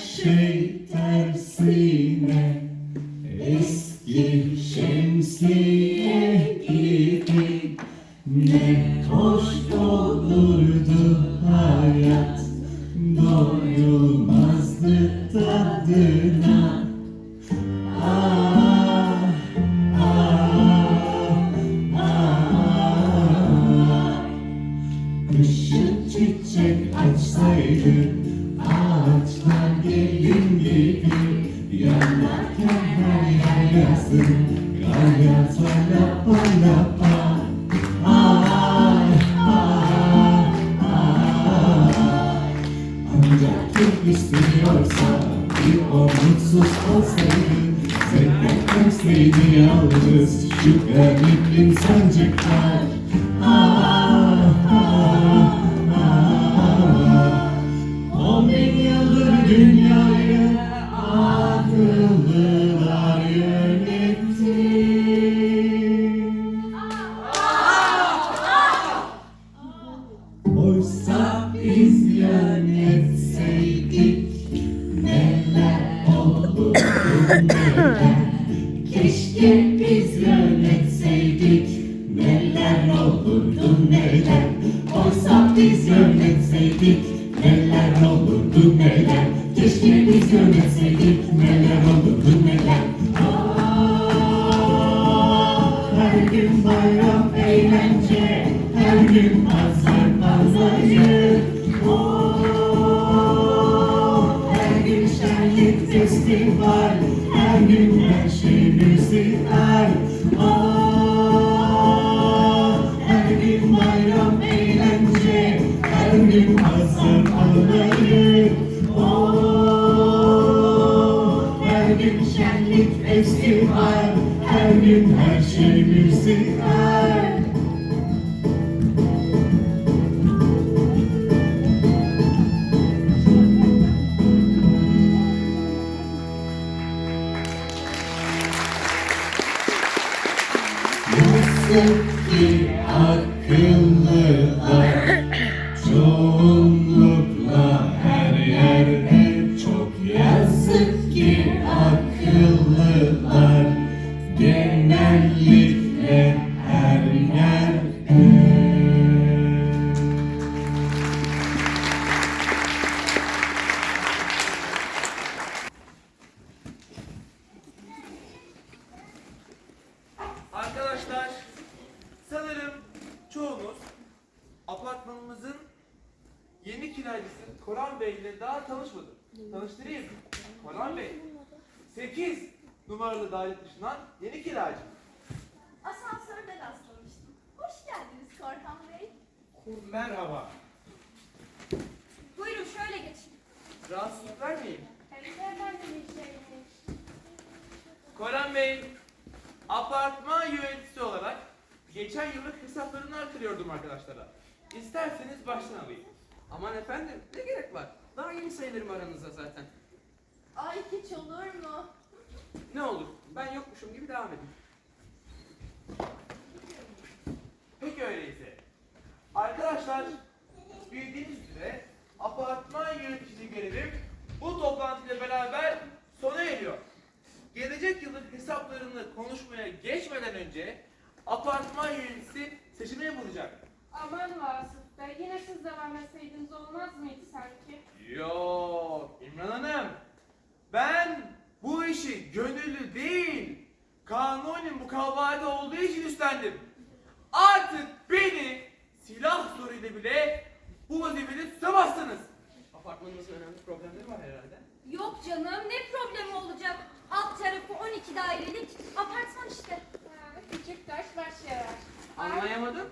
şey tersine Eski şemsiye gibi Ne hoş olurdu hayat. Doyulmazdı tadına. Ah, ah, ah Kışın çiçek açsaydı istiyorsa Bir o mutsuz olsaydı Zekletmeseydi yalnız Şu garip insancıklar neler olurdu neler. Oysa biz yönetseydik neler olurdu neler. Keşke biz yönetseydik neler olurdu neler. Ah, her gün bayram eğlence, her gün pazar pazarı. Oh, her gün şenlik festival, her gün her şey müzikal. Gün pazar pazarı. Oh, her gün şenlik festival, her gün her şey müzikal. Yazık ki akıllılar Çoğunlukla her yerde Çok yazık ki akıllılar. Genellikle her yerde yeni kiracısı Koran Bey ile daha tanışmadı. Tanıştırayım. Koran Bey, 8 numaralı daire dışından yeni kiracı. Asansörde rastlamıştım. Hoş geldiniz Korhan Bey. Merhaba. Buyurun şöyle geçin. Rahatsızlık vermeyin. Hem de efendim. Koran Bey, apartman yöneticisi olarak geçen yıllık hesaplarını aktarıyordum arkadaşlara. İsterseniz baştan alayım. Aman efendim ne gerek var? Daha yeni sayılırım aranızda zaten. Ay hiç olur mu? Ne olur ben yokmuşum gibi devam edin. Peki öyleyse. Arkadaşlar, bildiğiniz üzere apartman yöneticiliği görevim bu toplantıyla beraber sona eriyor. Gelecek yılın hesaplarını konuşmaya geçmeden önce apartman yöneticisi seçime yapılacak. Aman Vasıf Bey, yine siz devam etseydiniz olmaz mıydı sanki? Yok İmran Hanım. Ben bu işi gönüllü değil, kanuni mukavvade olduğu için üstlendim. Artık beni silah zoruyla bile bu vazifede tutamazsınız. Apartmanınızın önemli problemleri var herhalde. Yok canım ne problemi olacak? Alt tarafı 12 dairelik apartman işte. Ha, küçük taş baş yarar. Ay, Anlayamadım.